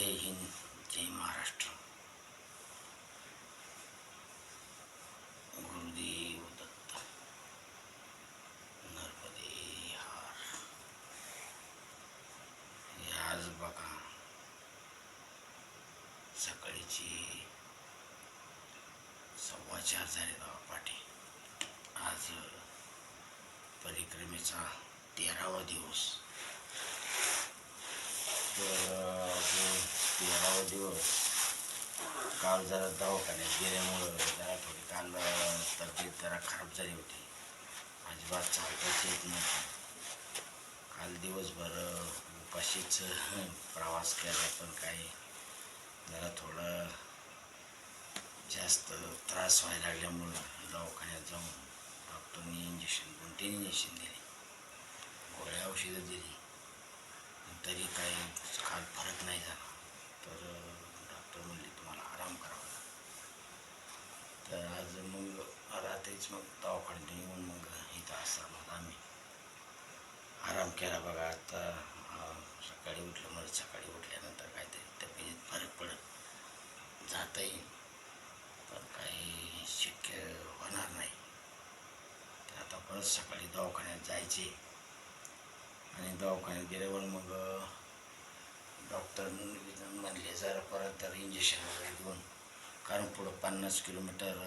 जय हिंद जय महाराष्ट्र. गुरुदेव दत्त नर्मदे हार. हे आज बघा सकाळीची सव्वा चार झाले पाठी आज परिक्रमेचा तेरावा दिवस. तेरावा दिवस काल जरा दवाखान्यात गेल्यामुळं जरा थोडी काल तब्येत जरा खराब झाली होती. अजिबात चालताच येत नव्हती. काल दिवसभर उपाशीच प्रवास केला पण काही जरा थोडं जास्त त्रास व्हायला लागल्यामुळं दवाखान्यात जाऊन डॉक्टरनी इंजेक्शन दोन इंजेक्शन दिली. गोळ्या औषधं दिली. तरी काही काल फरक नाही झाला. तर डॉक्टर म्हणले तुम्हाला आराम करावा लागेल. तर आज मग रात्रीच मग दवाखान्यात येऊन मग इथं असताना आम्ही आराम केला बघा. आता सकाळी उठलं मग सकाळी उठल्यानंतर काहीतरी तब्येतीत फरक पडत जाता येईल पण काही शक्य होणार नाही. तर आता परत सकाळी दवाखान्यात जायचे. आणि दवाखान्यात गेल्यावर मग डॉक्टर म्हणले जरा परत तर इंजेक्शन वगैरे देऊन कारण पुढं पन्नास किलोमीटर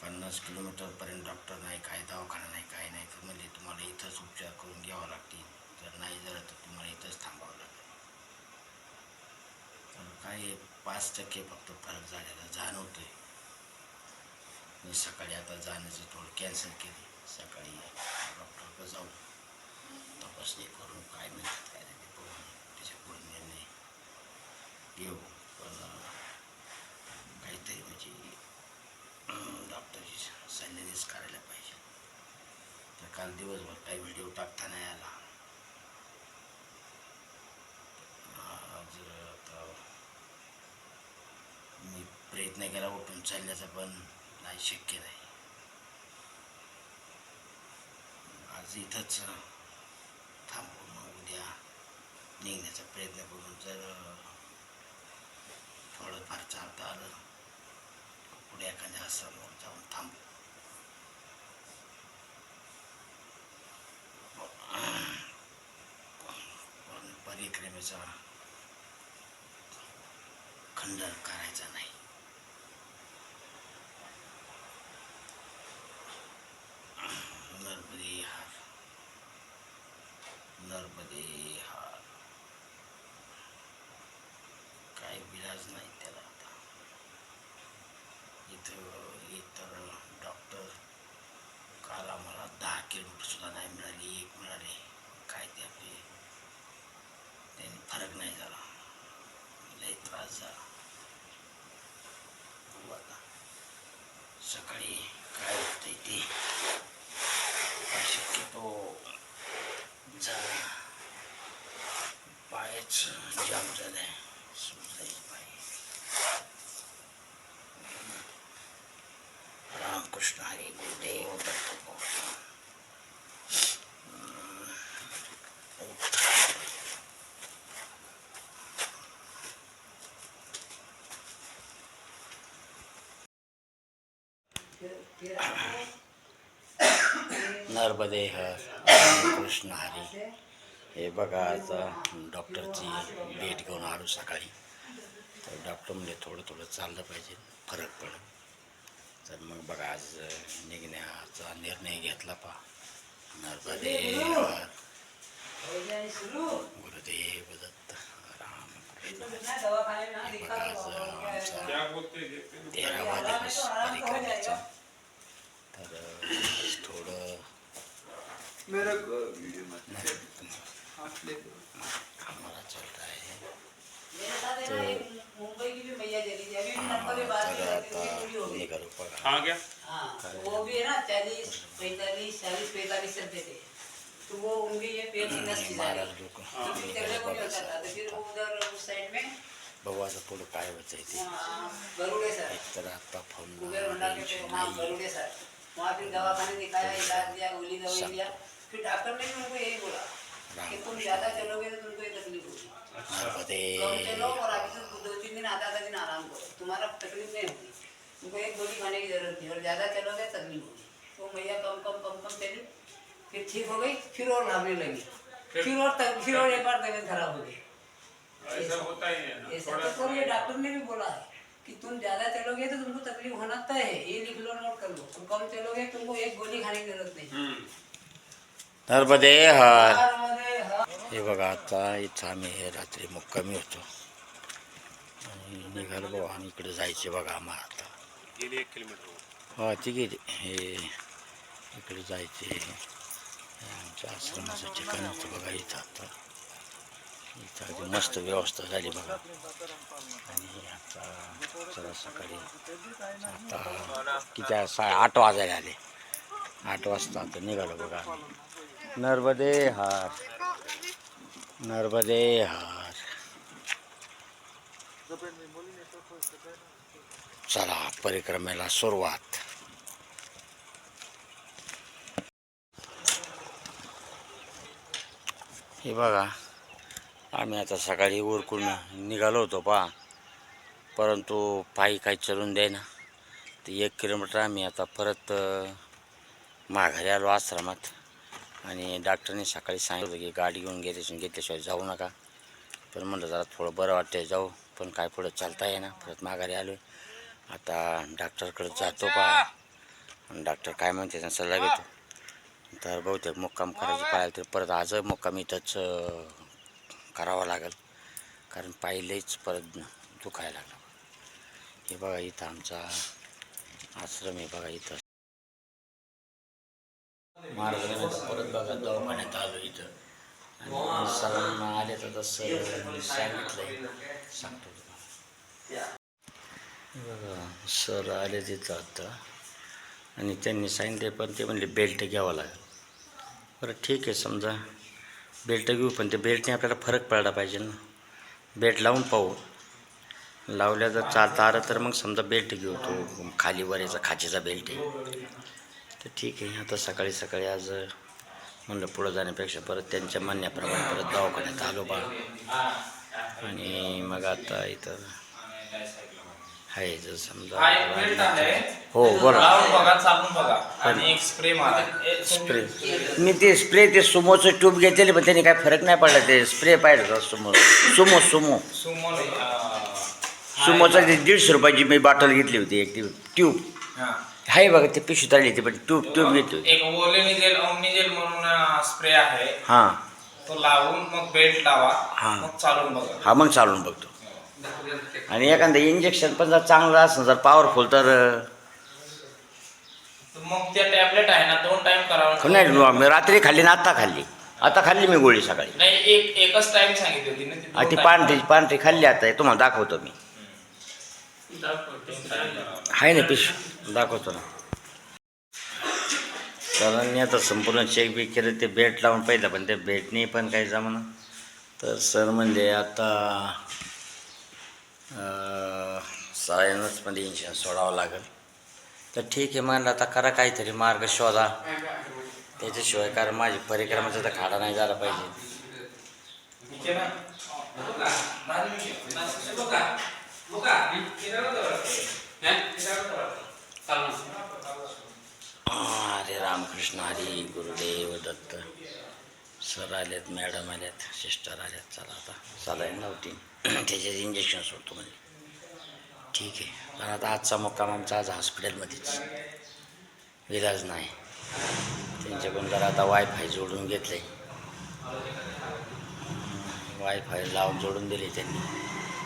पन्नास किलोमीटरपर्यंत डॉक्टर नाही काय दवाखाना नाही काय नाही. तर म्हणजे तुम्हाला इथंच उपचार करून घ्यावा लागतील. जर नाही झालं तर तुम्हाला इथंच थांबावं लागेल. तर काय पाच टक्के फक्त फरक झालेला जाणवतोय. मी सकाळी आता जाण्याचं थोडं कॅन्सल केली. सकाळी डॉक्टरकडे जाऊ तपासणी करून काय म्हणतात काय नाही ते बघून त्याच्या पुढे निर्णय घेऊ पण काहीतरी म्हणजे डॉक्टरची सल्ल्यानेच करायला पाहिजे तर काल दिवसभर काही व्हिडिओ टाकता नाही आला आज आता मी प्रयत्न केला उठून चालण्याचा पण नाही शक्य नाही आज इथंच थांबून मग उद्या निघण्याचा प्रयत्न करून जर थोडंफार चालता आलं पुढे एखाद्या आश्रमावर जाऊन थांबू परिक्रमेचा खंडन करायचा नाही नर्मदे हार नर्मदे हा काय विलाज नाही त्याला आता इथं इतर डॉक्टर काल आम्हाला दहा किलोमीटर सुद्धा नाही मिळाली एक मिळाली काय ते आपले त्यांनी फरक नाही झाला लई त्रास झाला बघू आता सकाळी काय होतंय ते पण शक्यतो जा पायच जाम झालंय सुजलंय पाय रामकृष्ण हरी गुरुदेव दत्त बोल. नर्मदे कृष्ण हरी. हे बघा आज डॉक्टरची भेट घेऊन आलो सकाळी. तर डॉक्टर म्हणजे थोडं थोडं चाललं पाहिजे फरक पडेल. तर मग बघा आज निघण्याचा निर्णय घेतला पा. नर्मदे गुरुदेव दत्त राम हे बघा आज आमचा तेरावा दिवस परिक्रमेचा तर आज थोडं मेरा वीडियो मत हाथ ले। हमारा चल रहा है। मुंबई की भी मैया चली थी अभी हाँ, नंबर पे बात हो गई हाँ वो भी है ना चालीस पैंतालीस चालीस पैंतालीस चलते थे। तो वो उनकी ये पेट की नस गई लोक तो फिर चलने को नहीं होता था। तो फिर वो उधर उस साइड में आता पुढं काय सर एक तर आता फोन हाँ नाही। गरुड़े सर वहाँ फिर दवाखाने दिखाया इलाज दिया गोली दवाई दिया। फिर डॉक्टर ने भी उनको यही बोला. कि तुम ज्यादा चलोगे तो तुमको ये तकलीफ होगी नर्मदे कम से लो और अभी तो दो तीन दिन आधा आधा दिन आराम करो तुम्हारा तकलीफ नहीं होगी तुमको एक गोली खाने की जरूरत नहीं और ज़्यादा चलोगे तकलीफ होगी तो मैया कम कम कम कम चली फिर ठीक हो गई फिर और भागने लगी. फिर और तक, फिर और एक बार तबीयत खराब हो गई. ऐसा होता ही है ना ऐसा तो डॉक्टर ने भी बोला है कि तुम ज्यादा चलोगे तो तुमको तकलीफ होना तय है ये लिख लो नोट कर लो। तुम कम चलोगे तुमको एक गोली खाने की जरूरत नहीं। नर्मदे हर. हे बघा आता इथं आम्ही हे रात्री मुक्कामी होतो. आणि निघालो भाऊ आणि इकडे जायचे बघा आम्हाला आता. गेली एक किलोमीटर हो ती गेली. हे इकडे जायचे. आमच्या आश्रमाचं ठिकाण होतं बघा इथं आता. इथं आधी मस्त व्यवस्था झाली बघा. आणि आता चला सकाळी आता किती? सा आठ वाजायला आले. आठ वाजता आता निघालो बघा आम्ही. नर्मदे हार। नर्मदे हार। चला परिक्रमेला सुरुवात. हे बघा आम्ही आता सकाळी उरकून निघालो होतो पा परंतु पायी काही चलून देईना. ते एक किलोमीटर आम्ही आता परत माघारी आलो आश्रमात. आणि डॉक्टरने सकाळी सांगितलं की गाडी घेऊन गेल्याशिवाय घेतल्याशिवाय जाऊ नका. पण म्हणलं जरा थोडं बरं वाटतंय जाऊ. पण काय पुढं चालता येईना. परत माघारी आलो आता डॉक्टरकडे जातो पा. आणि डॉक्टर काय म्हणते सल्ला घेतो. तर बहुतेक मुक्काम करायचं पाहिजे तर परत आज मुक्काम इथंच करावा लागेल. कारण पाहिलेच परत दुखायला लागलं. हे बघा इथं आमचा आश्रम आहे बघा इथं. महाराजांनी परत बघा दवाखान्यात आलो इथं. आणि सरांना आले तर तसं सांगितलंय. सांगतो तुम्हाला. बघा सर आले तिथं आता. आणि त्यांनी सांगितले पण ते म्हणले बेल्ट घ्यावा लागेल. बरं ठीक आहे समजा. बेल्ट घेऊ पण ते बेल्टने आपल्याला फरक पडला पाहिजे ना. बेल्ट लावून पाहू. लावल्या जर चालता आलं तर मग समजा बेल्ट घेऊ तो. खाली वरेचा खाचेचा बेल्ट आहे. तर ठीक आहे आता सकाळी सकाळी आज म्हणलं पुढं जाण्यापेक्षा परत त्यांच्या म्हणण्याप्रमाणे परत दवाखान्यात आलो बा. आणि मग आता इथं आहे जर समजा हो बरं स्प्रे मी ते स्प्रे ते सुमोचं ट्यूब घेतलेले पण त्यांनी काय फरक नाही पडला ते स्प्रे पाहिजे होता सुमो. Sumo Sumo. सुमो सुमोचा ते दीडशे रुपयाची मी बॉटल घेतली होती एक ती ट्यूब आहे बघा ते पिशवी तळली होती पण ट्यूब ट्यूब होती. एक ओलेनिजेल ओमनिजेल म्हणून स्प्रे आहे. हां. तो लावून मग बेल्ट लावा. हा. मग चालून बघा. हा मग चालून बघतो. आणि एखादं इंजेक्शन पण जर चांगलं असं जर पॉवरफुल तर मग त्या टॅबलेट आहे ना दोन टाइम करावं नाही मी रात्री खाल्ली ना आत्ता खाल्ली. आता खाल्ली मी गोळी सकाळी. नाही एक एकच टाइम सांगितली होती ना ती. ती पांढरी पांढरी खाल्ली आता तुम्हाला दाखवतो मी. आहे ना पिशवी दाखवतो ना. सरांनी आता संपूर्ण चेक बी केलं ते बेट लावून पाहिलं पण ते बेटने पण काही जमाना. तर सर म्हणजे आता सायन्समध्ये इंजेक्शन सोडावं लागेल. तर ठीक आहे म्हणलं आता करा काहीतरी मार्ग शोधा. त्याच्याशिवाय कारण माझी परिक्रमाचा तर खाडा नाही झाला पाहिजे. हरे रामकृष्ण हरी गुरुदेव दत्त सर आलेत मॅडम आल्यात सिस्टर आल्यात चला आता चालाय नव्हती त्याचे इंजेक्शन सोडतो म्हणजे ठीक आहे पण आता आजचा मुक्काम आमचा आज हॉस्पिटलमध्येच विलाज नाही. त्यांच्याकडून जरा आता वायफाय जोडून घेतलं आहे वायफाय लावून जोडून दिले त्यांनी.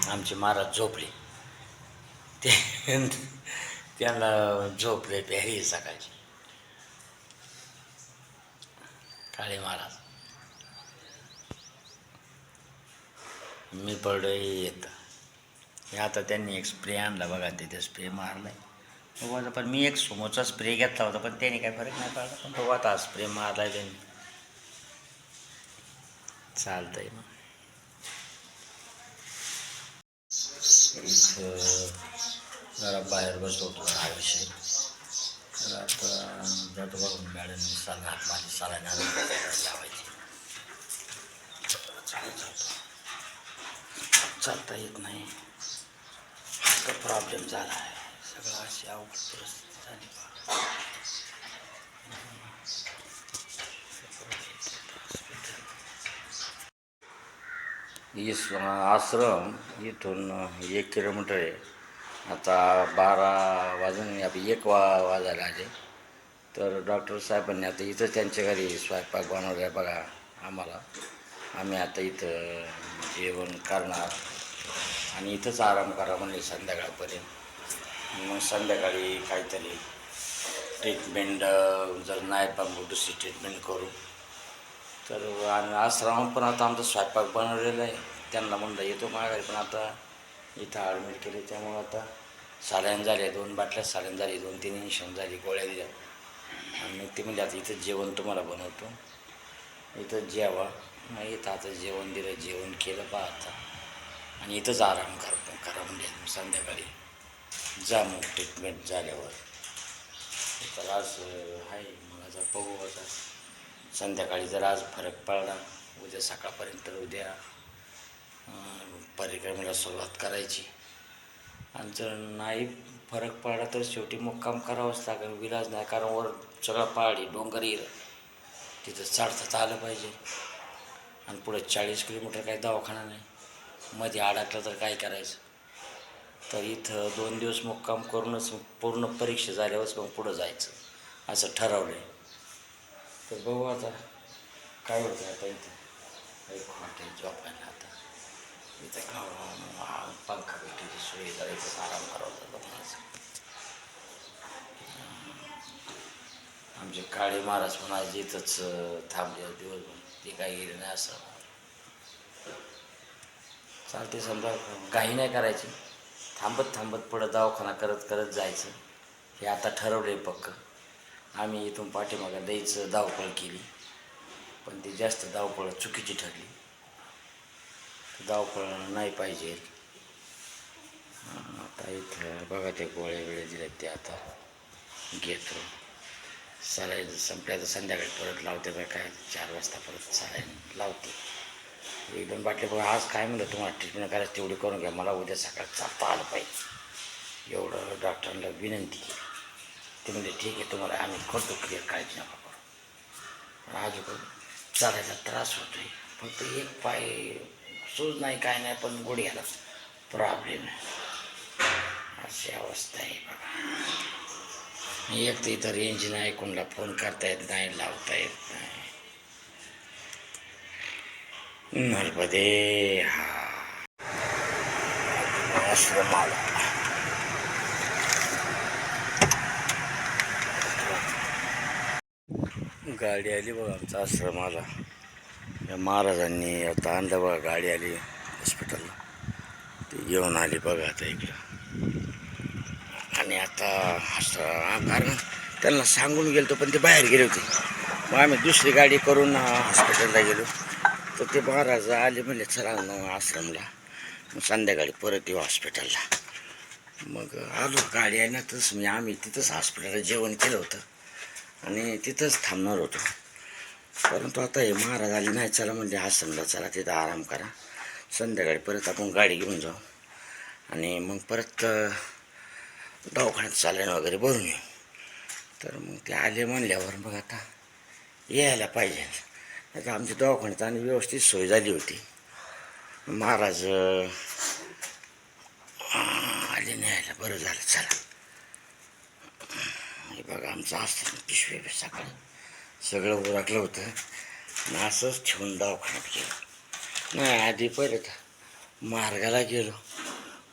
आमचे महाराज झोपले. ते त्यांना झोपले प्यारी सकाळची. काळे महाराज. मी पडलो येत हे आता त्यांनी एक स्प्रे आणला बघा तिथे स्प्रे मारलाय. बघा पण मी एक समोरचा स्प्रे घेतला होता पण त्याने काय फरक नाही पडला. पण तो आता स्प्रे मारलाय त्यांनी. चालतंय मग. जरा बाहेर बसलो होतो हा विषय तर आता जातो बघून मॅडम सांगा हात माझी साला लावायची. चालता येत नाही. हा प्रॉब्लेम झाला आहे. सगळं अशी अवघड परिस्थिती झाली बा. इस आश्रम इथून एक किलोमीटर आहे. आता बारा वाजून आपली एक वा वाजायला आले तर डॉक्टर साहेबांनी आता इथं त्यांच्या घरी स्वयंपाक बनवला बघा आम्हाला. आम्ही आता इथं जेवण करणार. आणि इथंच आराम करा म्हणजे संध्याकाळपर्यंत. मग संध्याकाळी काहीतरी ट्रीटमेंट जर नाही पण दुसरी ट्रीटमेंट करू. तर आणि आश्रम पण आता आमचा स्वयंपाक बनवलेला आहे. त्यांना म्हणलं येतो माघारी. पण आता इथं ॲडमिट केले त्यामुळं आता साल्यान झाले दोन बाटल्या साल्यान झाली दोन तीन इंजेक्शन झाली गोळ्या दिल्या. आणि ते म्हणजे आता इथं जेवण तुम्हाला बनवतो. इथं जेवा. मग इथं आता जेवण दिलं जेवण केलं पहा आता. आणि इथंच आराम करतो करा म्हणजे संध्याकाळी. जा मग ट्रीटमेंट झाल्यावर. तर आज आहे मग आता बघू आता. संध्याकाळी जर आज फरक पडला उद्या सकाळपर्यंत उद्या परिक्रमेला सुरुवात करायची. आणि जर नाही फरक पडला तर शेवटी मुक्काम करावंच लागेल विलाज नाही कारण वर सगळं पहाडी डोंगर येईल. तिथं चढता आलं पाहिजे. आणि पुढे चाळीस किलोमीटर काही दवाखाना नाही. मध्ये अडकलं तर काय करायचं? तर इथं दोन दिवस मुक्काम करूनच पूर्ण परीक्षा झाल्यावरच मग पुढं जायचं. असं ठरवलं आहे तर बघू आता काय होतं आता इथं. एक जॉब झोपायला आता. इथं पंखा भेटीची सोय जरा इथं आराम करावा लागतो माझं आमचे काळे महाराज पण आज इथंच थांबले दिवसभर. ते काही गेले नाही असं. चालते समजा घाई नाही करायची. थांबत थांबत पुढं दवाखाना करत करत जायचं. हे आता ठरवलं आहे पक्कं. आम्ही इथून पाठीमागं द्यायचं धावपळ केली. पण ती जास्त धावपळ चुकीची ठरली. धावपळ नाही पाहिजे. आता इथं बघा ते गोळ्या वेळे दिले ते आता. घेतो. सलाईन संपल्या तर संध्याकाळी परत लावते बघा काय चार वाजता परत सलाईन लावते. एक दोन बाटले बघा आज काय म्हणलं तुम्हाला ट्रीटमेंट करायचं तेवढी करून घ्या. मला उद्या सकाळ चालता आलं पाहिजे. एवढं डॉक्टरांना विनंती केली. ते म्हणजे ठीक आहे तुम्हाला आम्ही करतो क्लिअर काळजी नका करू. पण चालायला त्रास होतो आहे फक्त एक पाय सूज नाही काय नाही पण गुडघ्याला प्रॉब्लेम आहे. अशी अवस्था आहे बघा. एक तर इथं रेंज नाही कोणाला फोन करता येत नाही लावता येत नाही. नर्मदे हा. आश्रमाला गाडी आली बघा आमचा आश्रमाला या महाराजांनी आता आणलं बघा गाडी आली हॉस्पिटलला ती घेऊन आली बघा आता इकडं. आणि आता असं कारण त्यांना सांगून गेलो होतो पण ते बाहेर गेले होते. मग आम्ही दुसरी गाडी करून हॉस्पिटलला गेलो. तर ते महाराज आले म्हणले चला मग आश्रमला. मग संध्याकाळी परत येऊ हॉस्पिटलला मग आलो गाडी आहे ना तसं मी आम्ही तिथंच हॉस्पिटलला जेवण केलं होतं. आणि तिथंच थांबणार होतो. परंतु आता हे महाराज आले नाही चला म्हणजे आश्रमला चला तिथं आराम करा. संध्याकाळी परत आपण गाडी घेऊन जाऊ. आणि मग परत दवाखान्यात चालेल वगैरे भरून येऊ. तर मग ते आले म्हणल्यावर मग आता यायला पाहिजे. आता आमच्या दवाखान्यात आणि व्यवस्थित सोय झाली होती. महाराज आले न्यायला. बरं झालं चला. हे बघा आमचं असतं पिशवी सकाळी सगळं. उरकलं होतं. आणि असंच ठेवून दवाखान्यात गेलो. नाही आधी परत मार्गाला गेलो.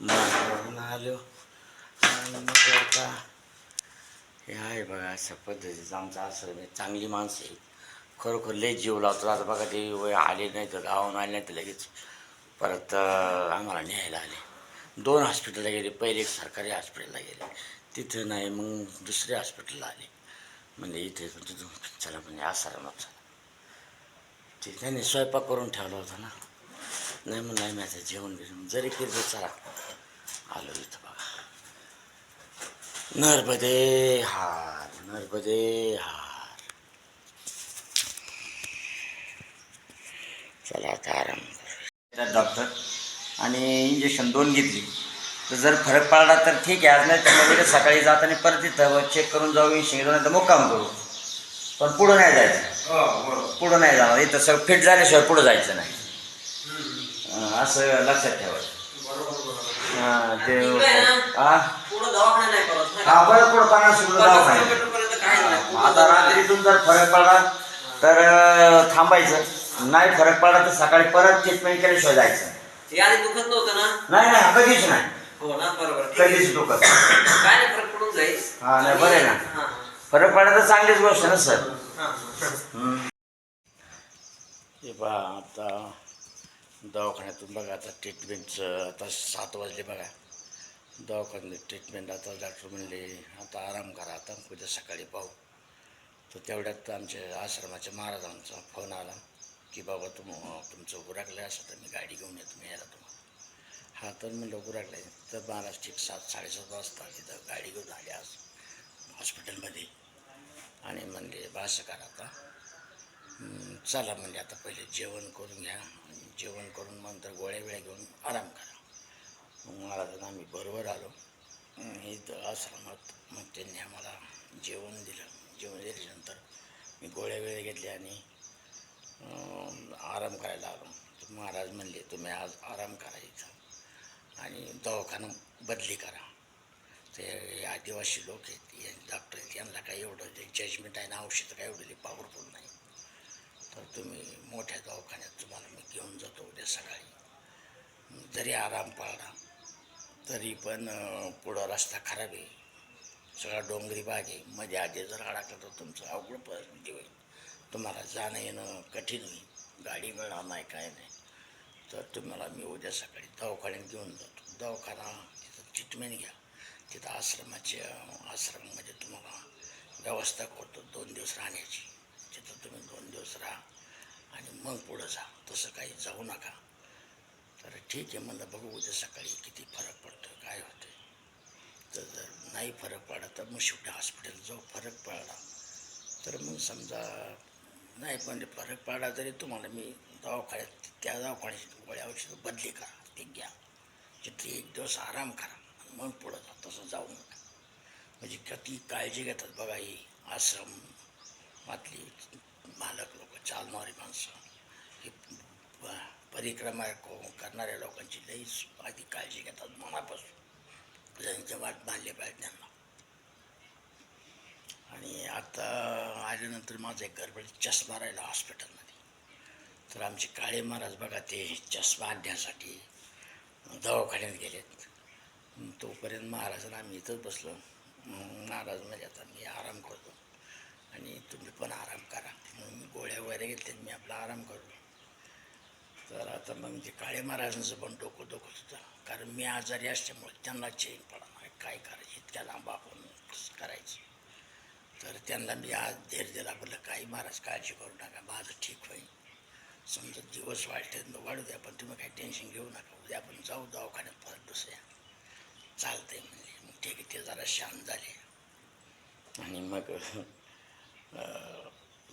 मार्गावरून आलो. आणि मग आता हे आहे बघा अशा पद्धतीचं आमचं आश्रम आहे. चांगली माणसं आहेत. खरोखर लय जीव लावतो आता बघा ते वय आले नाही तर गावाहून आले नाही तर लगेच परत आम्हाला न्यायला आले. दोन हॉस्पिटलला गेले. पहिले एक सरकारी हॉस्पिटलला गेले. तिथं नाही मग दुसरे हॉस्पिटलला आले. म्हणजे इथे तिथून चला म्हणजे आसारामात चला. ते त्यांनी स्वयंपाक करून ठेवला होता ना. नाही मग नाही मी जेवण बिवण जरी केलं तर चला. आलो इथं बघा. नर्मदे हार नर्मदे हार. चला आता आराम डॉक्टर आणि इंजेक्शन दोन घेतली. तर जर फरक पडला तर ठीक आहे. आज नाही तर मग उद्या सकाळी जात आणि परत तिथं चेक करून जाऊ इंजेक्शन घेऊन तर मुक्काम करू. पण पुढं नाही जायचं. पुढं नाही जाणार. इथं सगळं फिट झाल्याशिवाय पुढं जायचं नाही. असं लक्षात ठेवायचं हां ते हा नाही नाही? हा परत पुढं पन्नास रुपये नाही. आता. रात्रीतून जर फरक पडला तर थांबायचं. नाही फरक पडला तर सकाळी परत ट्रीटमेंट केल्याशिवाय जायचं आधी दुखत नव्हतं ना? नाही नाही कधीच नाही. हो ना बरोबर. ठीक आहे. कधीच दुखत काय नाही फरक पडून जाईल. हा, नाही, बरं आहे ना. हा, फरक चांगलीच गोष्ट ना सर? हा, हा. हे पहा आता दवाखान्यातून बघा आता ट्रीटमेंटचं आता सात वाजले बघा. दवाखान्यात ट्रीटमेंट आता डॉक्टर म्हणले आता आराम करा आता उद्या सकाळी पाहू. तर तेवढ्यात आमच्या आश्रमाच्या महाराजांचा फोन आला की बाबा तुम तुमचं उरकलं असं तर मी गाडी घेऊन येतो मी यायला तुम्हाला हा तर मी लवकर आहे. तर महाराज ठीक सात साडेसात वाजता तिथं गाडी घेऊन आली आज हॉस्पिटलमध्ये. आणि म्हणले बा करा आता. चला म्हणजे आता पहिले जेवण करून घ्या. जेवण करून मग नंतर गोळ्या वेळ्या घेऊन आराम करा. मग महाराजांना आम्ही बरोबर आलो. इथं आश्रमात मग त्यांनी आम्हाला जेवण दिलं. जेवण दिल्यानंतर मी गोळ्या वेळ्या घेतल्या आणि आराम करायला आलो महाराज म्हणले तुम्ही आज आराम करा इथं. आणि दवाखाना बदली करा. ते आदिवासी लोक आहेत हे डॉक्टर आहेत यांना काही एवढं जजमेंट आहे ना औषधं काय एवढं पॉवरफुल नाही. तर तुम्ही मोठ्या दवाखान्यात तुम्हाला मी घेऊन जातो उद्या सकाळी. जरी आराम पाळला तरी पण पुढं रस्ता खराब आहे. सगळा डोंगरी भाग आहे. मध्ये आधी जर अडकलं तर तुमचं अवघड परिस्थिती होईल. तुम्हाला जाणं येणं कठीण होईल. गाडी मिळणार नाही काय नाही. तर तुम्हाला मी उद्या सकाळी दवाखान्यात घेऊन जातो. दवाखाना तिथं ट्रीटमेंट घ्या. तिथं आश्रमाचे आश्रम म्हणजे तुम्हाला व्यवस्था करतो दोन दिवस राहण्याची. तिथं तुम्ही दोन दिवस राहा आणि मग पुढं जा. तसं काही जाऊ नका. तर ठीक आहे म्हणलं बघू उद्या सकाळी किती फरक पडतो काय होतं तर जर नाही फरक पडला तर मग शेवटी हॉस्पिटल जाऊ फरक पडला. तर मग समजा नाही पण फरक पडला तरी तुम्हाला मी दवाखान्यात त्या दवाखान्याची गोळ्या औषधं बदली करा ते घ्या. तिथे एक दिवस आराम करा आणि मग पुढं जा तसं जाऊ नका म्हणजे किती काळजी घेतात बघा ही आश्रम मातली मालक लोक चालणारी माणसं. ही प- परिक्रमा करणाऱ्या लोकांची लई आधी काळजी घेतात मनापासून. त्यांच्या वाट बांधले पाहिजे त्यांना आणि आता आल्यानंतर माझं एक गडबड म्हणजे चष्मा राहिला हॉस्पिटलमध्ये. तर आमचे काळे महाराज बघा ते चष्मा आणण्यासाठी दवाखान्यात गेलेत. तोपर्यंत महाराजांना आम्ही इथंच बसलो. महाराज म्हणजे आता मी आराम करतो. आणि तुम्ही पण आराम करा. म्हणून मी गोळ्या वगैरे घेतल्या मी आपला आराम करतो. तर आता मग ते काळे महाराजांचं पण डोकं दुखत होतं. कारण मी आजारी असल्यामुळे त्यांना चेन पडा काय करायचं? इतक्या लांब आपण कसं करायचं? तर त्यांना मी आज धीर दिला बोललं काही महाराज काळजी करू नका. माझं ठीक होईल. समजा दिवस वाढते वाढू द्या पण तुम्ही काही टेन्शन घेऊ नका. उद्या आपण जाऊ दवाखान्यात परत दुसऱ्या. चालतंय म्हणजे. मग ठीक आहे ते जरा शांत झाले. आणि मग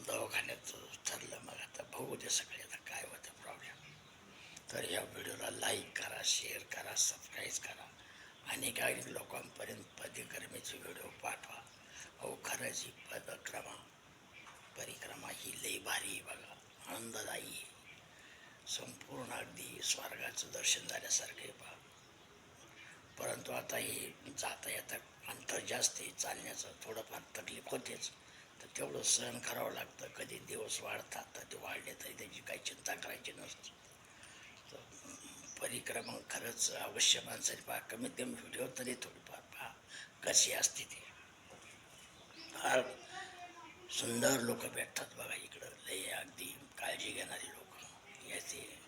दवाखान्यात ठरलं. मग आता बघू दे सगळे आता काय होतं प्रॉब्लेम तर या व्हिडिओला लाईक करा शेअर करा सबस्क्राईब करा. अनेक अनेक लोकांपर्यंत पदक्रमेचे व्हिडिओ पाठवा. अहो खरंच ही पदक्रमा परिक्रमा ही लई भारी आहे बघा. आनंददायी संपूर्ण अगदी स्वर्गाचं दर्शन झाल्यासारखं आहे पहा. परंतु आता हे जाता येता अंतर जास्त आहे चालण्याचं थोडंफार तकलीफ होतेच. तर तेवढं सहन करावं लागतं. कधी दिवस वाढतात तर ते वाढले तरी त्याची काही चिंता करायची नसते. तर परिक्रमा खरंच अवश्य माणसाने पहा. कमीत कमी व्हिडिओ तरी थोडीफार पहा. कशी असते ते. फार सुंदर लोक भेटतात बघा इकडं. लई अगदी काळजी घेणारी लोक. याचे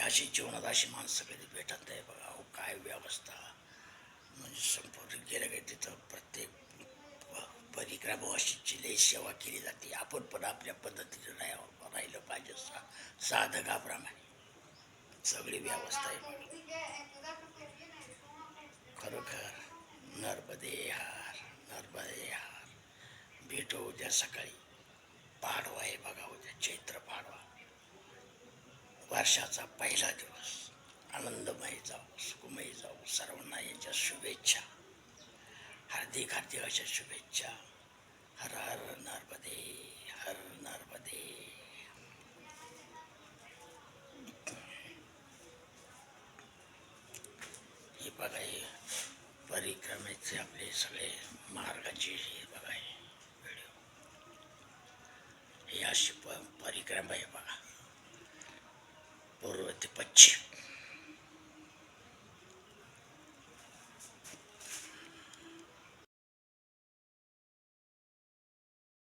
अशी जीवनात अशी माणसं कधी भेटत नाही बघा. अहो काय व्यवस्था. म्हणजे संपूर्ण गेलं काय तिथं प्रत्येक प- लई सेवा केली जाते. आपण पण आपल्या पद्धतीने राहावं राहिलं पाहिजे. सा साधकाप्रमाणे सगळी व्यवस्था आहे. बघा खरोखर नर्मदे हार नर्मदे हार. भेटू उद्या सकाळी. पाडवा आहे बघा उद्या चैत्र पाडवा. वर्षाचा पहिला दिवस. आनंदमय जाऊ सुखमय जाऊ सर्वांना यांच्या शुभेच्छा. हार्दिक हार्दिक अशा शुभेच्छा. हर हर नर्मदे हर नर्मदे. हे बघा हे परिक्रमेचे आपले सगळे मार्गाचे ಯಾಶಿಪ ಪರಿಕ್ರಮ ಪೂರ್ವತಿ ಪಶ್ಚಿಮ